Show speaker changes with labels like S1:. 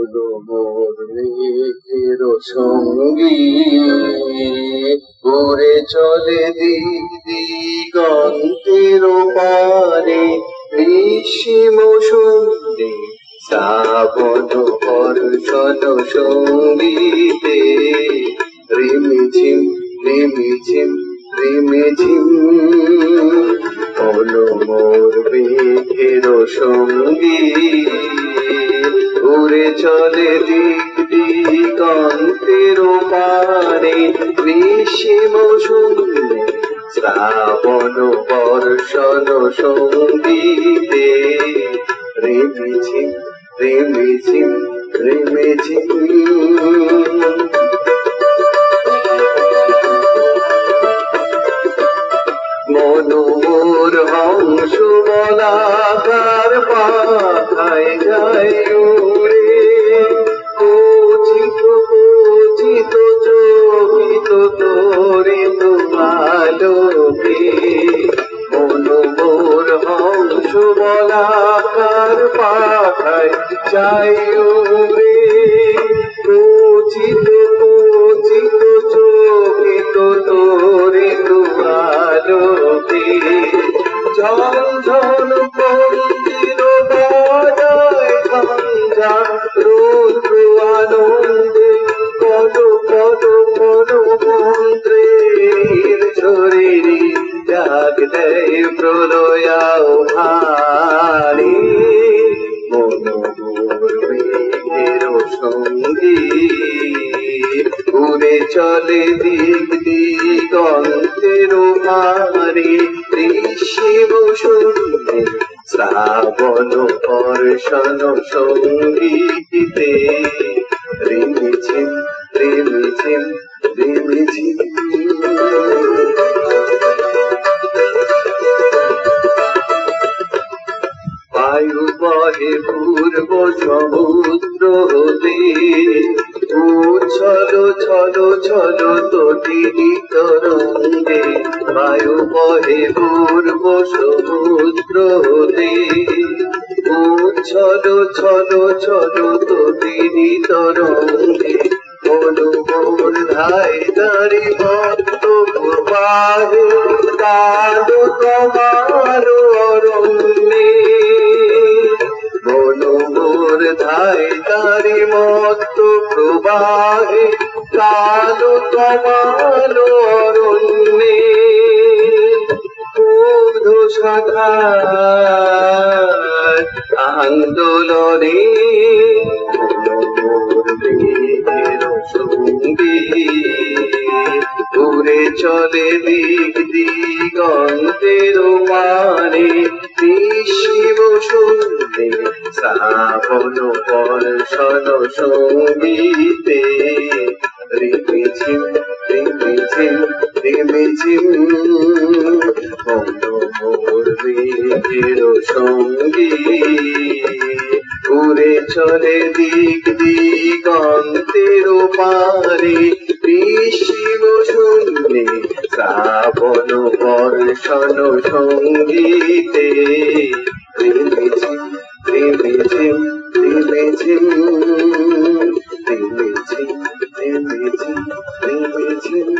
S1: হলো মোর সঙ্গী উড়ে চলে দিক দিগন্তের পারে গ্রীষ্ম সন্ধে শ্রাবণ বর্ষণ সঙ্গীতে রিমিঝিম রিমিঝিম রিমিঝিম হলো মোর মেঘের সঙ্গী। উড়ে চলে দিক দিগন্তের পারে গ্রীষ্ম শ্রাবণ বর্ষণ সঙ্গীতে। রেমেছি রেমেছি রেমেছি মনোর হংস বলাকার পাখায় যায় পাখায় যায় উড়ে কচিত কচিত চোখিত তোরে তোমালোকে ঝন ঝন মন্দির বাজায় ভাঙ্গা রৌদ্র আনন্দে পদ পদ পদ মন্ত্রের শরীরে জাগ দেয় প্রলয়াও চলে দিক দিগন্তের মারে ঋষিব শূন্যে শ্রাবণ বর্ষণ সঙ্গীতে রিমিঝিম রিমিঝিম রিমিঝিম বায়ু বহে পূর্ব সমুদ্র হতে উচ্ছল ছল ছল তটিনী তরঙ্গে। বায়ু বহে পূর্ব সমুদ্র হতে উচ্ছল ছল ছল তটিনী তরঙ্গে। মনোমোর ধাই দাঁড়ি ভক্ত প্রবাহে মনোমোর ধাই দাঁড়ি মত্ত প্রবাহে কালো তোমার অরণ্যে। শাখায় আন্দোলনে চলে দিক দিগন্তের মারে। শিব শুনতে শ্রাবণ বর্ষণ সঙ্গীতে রিমিঝিম রিমিঝিম রিমিঝিম মোর মেঘের সঙ্গী। উড়ে চলে দিক দিগন্তের পারে শ্রাবণ বর্ষণ সঙ্গীতে। প্রেমেঝিম প্রেমেঝিম প্রেমেঝিম প্রেমেঝিম প্রেমেঝিম প্রেমেঝিম